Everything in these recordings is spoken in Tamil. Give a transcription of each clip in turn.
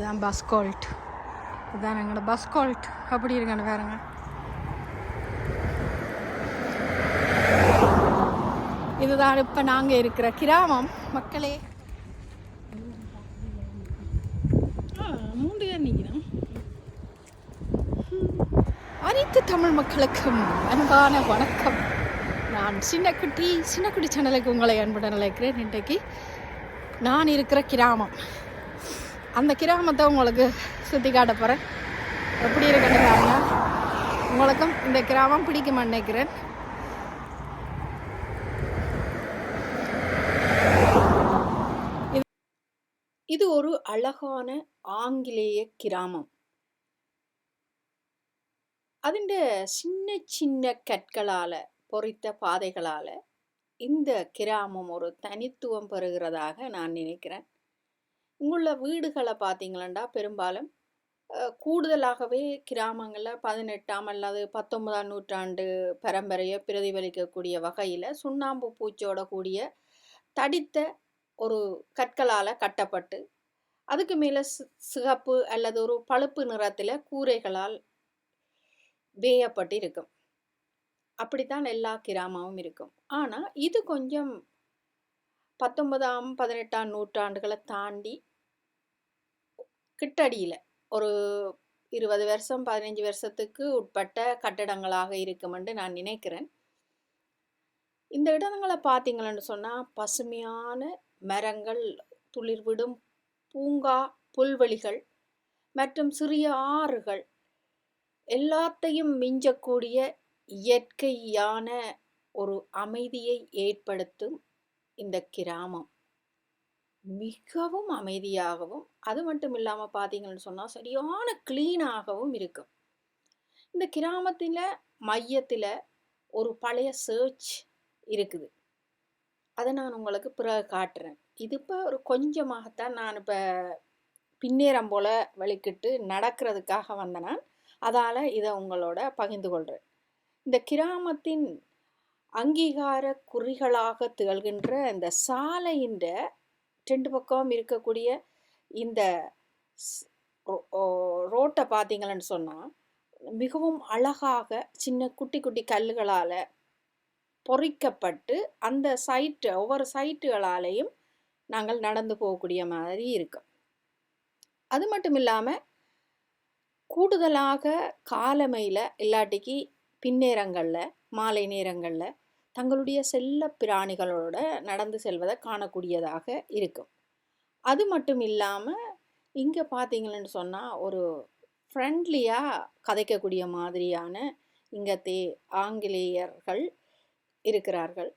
இதுதான் பஸ் கோல்ட் இதுதான் எங்களோட பஸ் கோல்ட் அப்படி இருக்கான்னு பாருங்க. இதுதான் இப்போ நாங்கள் இருக்கிற கிராமம். மக்களே. மூன்று பேர் நிற்கிறோம் அனைத்து தமிழ் மக்களுக்கும் அன்பான வணக்கம். நான் சின்னக்குட்டி சின்னக்குட்டி சேனலுக்கு உங்களை அன்புடன் அழைக்கிறேன். இன்றைக்கு நான் இருக்கிற கிராமம். அந்த கிராமத்தை உங்களுக்கு சுற்றி காட்ட போகிறேன் எப்படி இருக்குன்னு பாருங்க உங்களுக்கும் இந்த கிராமம் பிடிக்குமா நினைக்கிறேன் இது- இது ஒரு அழகான ஆங்கிலேய கிராமம் അതിൻ്റെ சின்ன சின்ன கற்களால் பொறித்த பாதைகளால் இந்த கிராமம் ஒரு தனித்துவம் பெறுகிறதாக நான் நினைக்கிறேன் இங்குள்ள வீடுகளை பார்த்தீங்களா பெரும்பாலும்? கூடுதலாகவே கிராமங்களில் பதினெட்டாம் அல்லது பத்தொன்பதாம் நூற்றாண்டு பரம்பரையை பிரதிபலிக்கக்கூடிய வகையில் சுண்ணாம்பு பூச்சோட கூடிய தடித்த ஒரு கற்களால் கட்டப்பட்டு அதுக்கு மேலே சிகப்பு அல்லது ஒரு பழுப்பு நிறத்தில் கூரைகளால் வேயப்பட்டு இருக்கும் அப்படித்தான் எல்லா கிராமமும் இருக்கும். ஆனால் இது கொஞ்சம் பத்தொன்பதாம் பதினெட்டாம் நூற்றாண்டுகளை தாண்டி கிட்டடியில். ஒரு இருபது வருஷம் பதினஞ்சு வருஷத்துக்கு உட்பட்ட கட்டடங்களாக இருக்குமென்று நான் நினைக்கிறேன். இந்த இடங்களை பார்த்தீங்களன்னு சொன்னால் பசுமையான மரங்கள் துளிர்விடும் பூங்கா புல்வெளிகள் மற்றும் சிறிய ஆறுகள் எல்லாத்தையும் மிஞ்சக்கூடிய இயற்கையான ஒரு அமைதியை ஏற்படுத்தும் இந்த கிராமம். மிகவும் அமைதியாகவும் அது மட்டும் இல்லாமல் பார்த்தீங்கன்னு சொன்னால் சரியான க்ளீனாகவும் இருக்கும். இந்த கிராமத்தில் மையத்தில் ஒரு பழைய சர்ச் இருக்குது. அதை நான் உங்களுக்கு பிறகு காட்டுறேன். இது இப்போ ஒரு கொஞ்சமாகத்தான் நான் இப்போ பின்னேறம் போல் வலிக்கிட்டு நடக்கிறதுக்காக வந்த நான். அதால் இதை உங்களோட பகிர்ந்து கொள்கிறேன் இந்த கிராமத்தின் அங்கீகார குறிகளாக திகழ்கின்ற இந்த சாலையின் ரெண்டு பக்கம் இருக்கக்கூடிய இந்த ஸ்- ரோ- ஓ- ரோட்டை பார்த்தீங்களன்னு சொன்னால் மிகவும் அழகாக சின்ன குட்டி குட்டி கல்லுகளால் பொறிக்கப்பட்டு அந்த சைட்டு ஒவ்வொரு சைட்டுகளாலேயும் நாங்கள் நடந்து போகக்கூடிய மாதிரி இருக்கும். அது மட்டும் இல்லாமல் கூடுதலாக காலமையில் இல்லாட்டிக்கு பின்னேரங்களில் மாலை நேரங்களில் தங்களுடைய செல்ல பிராணிகளோட நடந்து செல்வதை காணக்கூடியதாக இருக்கும். அது மட்டும் இல்லாமல் இங்கே பார்த்தீங்கன்னு சொன்னால் ஒரு ஃப்ரெண்ட்லியாக கதைக்கக்கூடிய மாதிரியான இங்கத்தே ஆங்கிலேயர்கள் இருக்கிறார்கள்.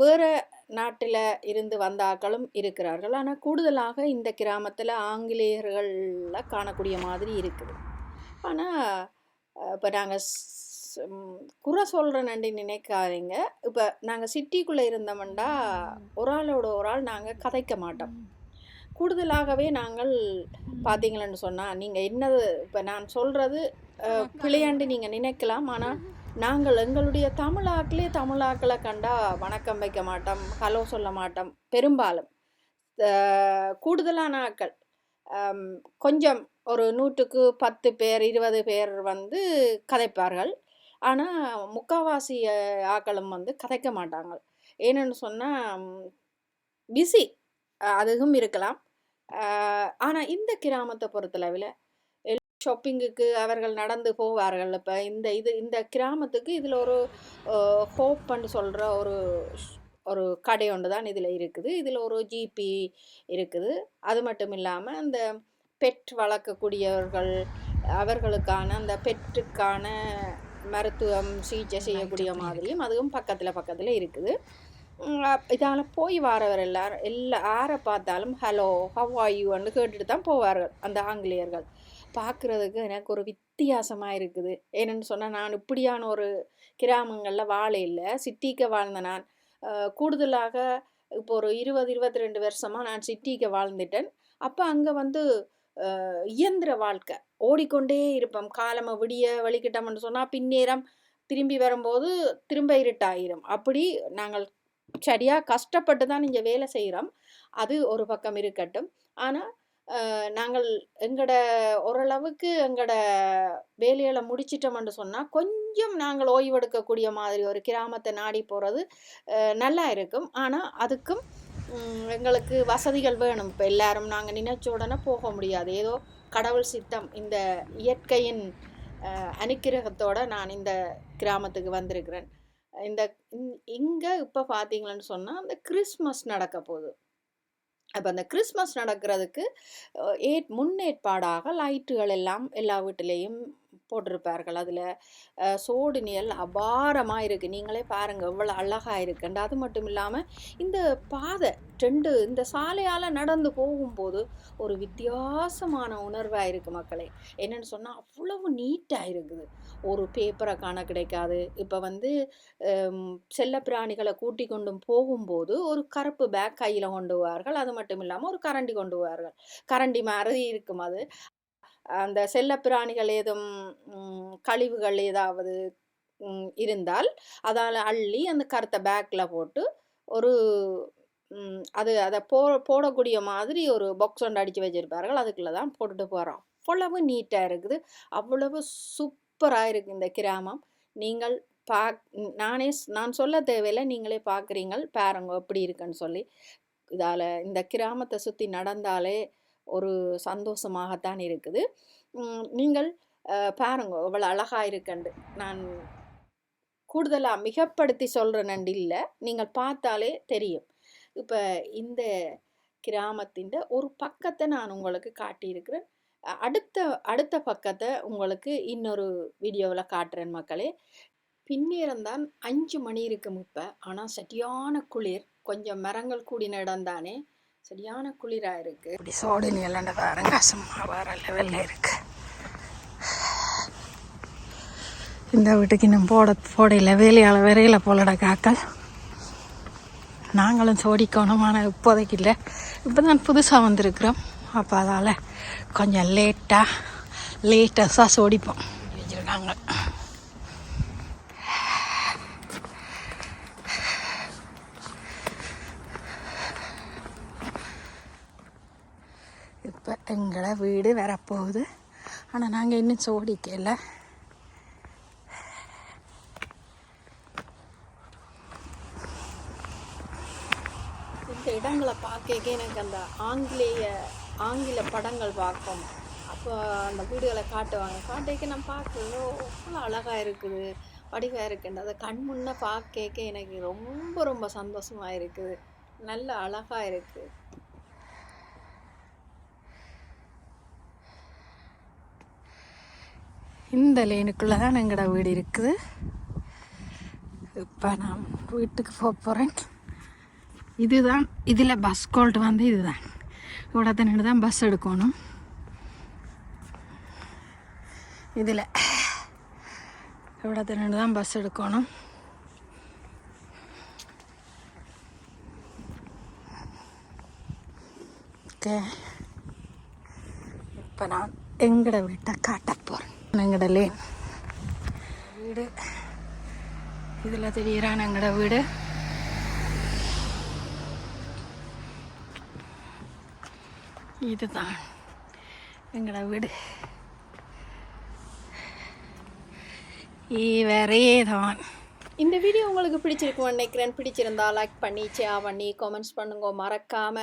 வேறு நாட்டில் இருந்து வந்தாக்களும் இருக்கிறார்கள். ஆனால் கூடுதலாக இந்த கிராமத்தில் ஆங்கிலேயர்களில் காணக்கூடிய மாதிரி இருக்குது. ஆனால் இப்போ நாங்கள் குறை சொல்கிறேன்னு நினைக்காதீங்க. இப்போ நாங்கள் சிட்டிக்குள்ளே இருந்தோம்டா ஒரு ஆளோட ஒரு ஆள் நாங்கள் கதைக்க மாட்டோம். கூடுதலாகவே நாங்கள் பார்த்தீங்களன்னு சொன்னால் நீங்கள் என்னது இப்போ நான் சொல்கிறது பிழையாண்டு நீங்கள் நினைக்கலாம். ஆனால் நாங்கள் எங்களுடைய தமிழாக்களே தமிழாக்களை கண்டா வணக்கம் வைக்க மாட்டோம் ஹலோ சொல்ல மாட்டோம். பெரும்பாலும் கூடுதலான ஆட்கள் அம், கொஞ்சம் ஒரு நூற்றுக்கு பத்து பேர் இருபது பேர் வந்து கதைப்பார்கள். ஆனால் முக்காவாசி ஆக்களும் வந்து கதைக்க மாட்டாங்க. ஏன்னு சொன்னால் பிஸி அதுவும் இருக்கலாம். ஆனால் இந்த கிராமத்தை பொறுத்தளவில் ஷாப்பிங்குக்கு அவர்கள் நடந்து போவார்கள். இப்போ இந்த இது இந்த கிராமத்துக்கு இதில் ஒரு ஹோப்னு சொல்கிற ஒரு ஒரு கடை ஒன்று தான் இதில் இருக்குது. இதில் ஒரு ஜிபி இருக்குது. அது மட்டும் இல்லாமல் அந்த பெட் வளர்க்கக்கூடியவர்கள் அவர்களுக்கான அந்த பெட்டுக்கான மருத்துவம் சிகிச்சை செய்யக்கூடிய மாதிரியும் அதுவும் பக்கத்தில் பக்கத்தில் இருக்குது. இதால் போய் வாரவர் எல்லாரும் எல்லா யாரை பார்த்தாலும் ஹலோ ஹவ் ஆர் யூன்னு கேட்டுட்டு தான் போவார்கள் அந்த ஆங்கிலேயர்கள். பார்க்குறதுக்கு எனக்கு ஒரு வித்தியாசமாக இருக்குது. ஏன்னு சொன்னால் நான் இப்படியான ஒரு கிராமங்களில் வாழ இல்லை சிட்டிக்கு வாழ்ந்த நான். கூடுதலாக இப்போ ஒரு இருபது இருபத்தி ரெண்டு வருஷமாக நான் சிட்டிக்கு வாழ்ந்துட்டேன். அப்போ அங்கே வந்து இயந்திர வாழ்க்கை. ஓடிக்கொண்டே இருப்போம். காலமை விடிய வலிக்கிட்டோம்னு சொன்னால் பின்னேரம் திரும்பி வரும்போது திரும்ப இருட்டாயிரும். அப்படி நாங்கள் சரியாக கஷ்டப்பட்டு தான் இங்கே வேலை செய்கிறோம் அது ஒரு பக்கம் இருக்கட்டும். ஆனால் நாங்கள் எங்கட ஓரளவுக்கு எங்களோட வேலைகளை முடிச்சிட்டோம்னு சொன்னால் கொஞ்சம் நாங்கள் ஓய்வெடுக்கக்கூடிய மாதிரி ஒரு கிராமத்தை நாடி போகிறது நல்லா இருக்கும். ஆனால் அதுக்கும் எங்களுக்கு வசதிகள் வேணும். இப்போ எல்லாரும் நாங்கள் நினைச்ச உடனே போக முடியாது. ஏதோ கடவுள் சித்தம் இந்த இயற்கையின் அனுக்கிரகத்தோட நான் இந்த கிராமத்துக்கு வந்திருக்கிறேன். இந்த இங்கே இப்போ பார்த்தீங்களன்னு சொன்னால் அந்த கிறிஸ்மஸ் நடக்க போகுது. அப்போ அந்த கிறிஸ்மஸ் நடக்கிறதுக்கு அஹ், ஏற் முன்னேற்பாடாக லைட்டுகள் எல்லாம் எல்லா வீட்டிலேயும் போட்டிருப்பார்கள். அதில் சோடு நிழல் அபாரமாக இருக்குது நீங்களே பாருங்கள் எவ்வளோ அழகாக இருக்குண்டு. அது மட்டும் இல்லாமல் இந்த பாதை ரெண்டு இந்த சாலையால் நடந்து போகும்போது ஒரு வித்தியாசமான உணர்வாக இருக்குது மக்களே. என்னென்னு சொன்னால் அவ்வளவு நீட்டாக இருக்குது. ஒரு பேப்பரை காண கிடைக்காது. இப்போ வந்து செல்ல பிராணிகளை கூட்டி கொண்டும் போகும்போது ஒரு கருப்பு பேக் கையில் கொண்டு வருவார்கள் அது மட்டும் இல்லாமல் ஒரு கரண்டி கொண்டு வருவார்கள் கரண்டி மாதிரி இருக்கும் அது. அந்த செல்லப்பிராணிகள் ஏதும் கழிவுகள் ஏதாவது இருந்தால் அதால் அள்ளி அந்த கருத்தை பேக்கில் போட்டு ஒரு அது அதை போ போடக்கூடிய மாதிரி ஒரு பாக்ஸ் ஒன்று அடித்து வச்சுருப்பார்கள். அதுக்குள்ளே தான் போட்டுட்டு போகிறோம் அவ்வளவு நீட்டாக இருக்குது. அவ்வளவு சூப்பராக இருக்குது இந்த கிராமம். நீங்கள் பா நானே நான் சொல்ல தேவையில்லை. நீங்களே பார்க்குறீங்கள் பாருங்க எப்படி இருக்குன்னு சொல்லி. இதால் இந்த கிராமத்தை சுற்றி நடந்தாலே ஒரு சந்தோஷமாகத்தான் இருக்குது. நீங்கள் பாருங்க இவ்வளோ அழகாக இருக்கண்டு. நான் கூடுதலாக மிகப்படுத்தி சொல்கிறேன்னு இல்லை. நீங்கள் பார்த்தாலே தெரியும். இப்போ இந்த கிராமத்தின் ஒரு பக்கத்தை நான் உங்களுக்கு காட்டியிருக்கிறேன். அடுத்த அடுத்த பக்கத்தை உங்களுக்கு இன்னொரு வீடியோவில் காட்டுறேன் மக்களே. பின்னேரம்தான் அஞ்சு மணி இருக்கும் இப்போ. ஆனால் சரியான குளிர் கொஞ்சம் மரங்கள் கூடின இடம்தானே சரியான குளிராக இருக்கு. இப்படி சோடு நிலண்ட பாருங்க சும்மா வர லெவலில் இருக்கு. இந்த வீட்டுக்கு இன்னும் போட போடையில் வேலையால் விரையில போலட காக்கள் நாங்களும் சோடி ஆனால் இப்போதைக்கு இல்லை. இப்போ தான் புதுசாக வந்திருக்கிறோம். அப்போ அதால் கொஞ்சம் லேட்டாக லேட்டஸாக சோடிப்போம். இப்போ எங்களை வீடு வரப்போகுது ஆனால் நாங்கள் இன்னும் சோடிக்கல. இந்த இடங்களை பார்க்க எனக்கு அந்த ஆங்கிலேய ஆங்கில படங்கள் பார்க்கும். அப்போ அந்த வீடுகளை காட்டுவாங்க. காட்டிக்க நான் பார்க்கணும் அவ்வளோ அழகாக இருக்குது. வடிவாக இருக்குது. அதை கண் முன்னே பார்க்க எனக்கு ரொம்ப ரொம்ப சந்தோஷமாக இருக்குது. நல்ல அழகாக இருக்குது. இந்த லேனுக்குள்ளே தான் எங்களோட வீடு இருக்குது. இப்போ நான் வீட்டுக்கு போக போகிறேன் இதுதான் இதில் பஸ் கோல்ட் வந்து இதுதான். இவ்வளோ நின்று தான் பஸ் எடுக்கணும். இதில் இவ்வளோ தண்ணி தான் பஸ் எடுக்கணும். ஓகே. இப்போ நான் எங்களோட வீட்டை காட்ட போகிறேன் லேன் வீடு. இதில் தெரியுறான் எங்கட வீடு. இதுதான் எங்கட வீடு. இவரே தான் இந்த வீடியோ உங்களுக்கு பிடிச்சிருக்கும் நினைக்கிறேன். பிடிச்சிருந்தா லைக் பண்ணி ஷேர் பண்ணி கமெண்ட்ஸ் பண்ணுங்க. மறக்காம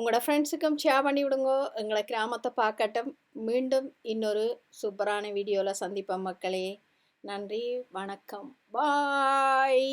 உங்களோட ஃப்ரெண்ட்ஸுக்கும் ஷேர் பண்ணி விடுங்க. எங்களை கிராமத்தை பார்க்கட்டும். மீண்டும் இன்னொரு சூப்பரான வீடியோவில் சந்திப்போம் மக்களே. நன்றி வணக்கம். பாய்